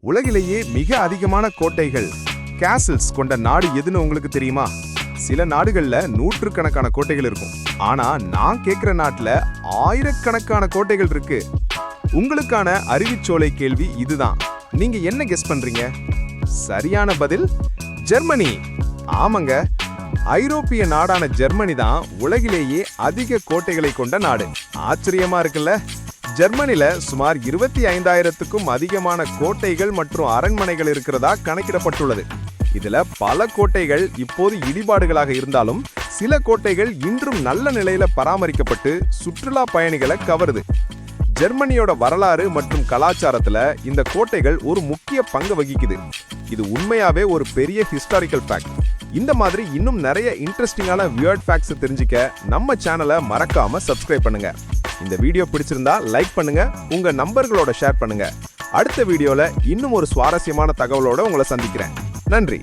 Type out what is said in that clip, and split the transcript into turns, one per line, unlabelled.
உலகிலேயே மிக அதிகமான கோட்டைகள் கேசல்ஸ் கொண்ட நாடு எதுன்னு உங்களுக்கு தெரியுமா? சில நாடுகள்ல நூற்றுக்கணக்கான கோட்டைகள் இருக்கும். ஆனா நான் கேட்குற நாட்டுல ஆயிரக்கணக்கான கோட்டைகள் இருக்கு. உங்களுக்கான அறிவிச்சோலை கேள்வி இதுதான். நீங்க என்ன கெஸ் பண்றீங்க? சரியான பதில் ஜெர்மனி. ஆமாங்க ஐரோப்பிய நாடான ஜெர்மனி தான் உலகிலேயே அதிக கோட்டைகளை கொண்ட நாடு. ஆச்சரியமா இருக்குல்ல? ஜெர்மனில சுமார் இருபத்தி ஐந்தாயிரத்துக்கும் அதிகமான கோட்டைகள் மற்றும் அரண்மனைகள் இருக்கிறதா கணக்கிடப்பட்டுள்ளது. இதுல பல கோட்டைகள் இப்போது இடிபாடுகளாக இருந்தாலும் சில கோட்டைகள் இன்றும் நல்ல நிலையில பராமரிக்கப்பட்டு சுற்றுலா பயணிகளை கவருது. ஜெர்மனியோட வரலாறு மற்றும் கலாச்சாரத்துல இந்த கோட்டைகள் ஒரு முக்கிய பங்கு வகிக்குது. இது உண்மையாவே ஒரு பெரிய ஹிஸ்டாரிக்கல் ஃபேக்ட் இந்த மாதிரி இன்னும் நிறைய இன்ட்ரெஸ்டிங்கான வியர்ட் ஃபேக்ட்ஸ் தெரிஞ்சுக்க நம்ம சேனலை மறக்காம சப்ஸ்கிரைப் பண்ணுங்க. இந்த வீடியோ பிடிச்சிருந்தா லைக் பண்ணுங்க உங்க நம்பர்களோட ஷேர் பண்ணுங்க. அடுத்த வீடியோல இன்னும் ஒரு சுவாரஸ்யமான தகவலோட உங்களை சந்திக்கிறேன். நன்றி.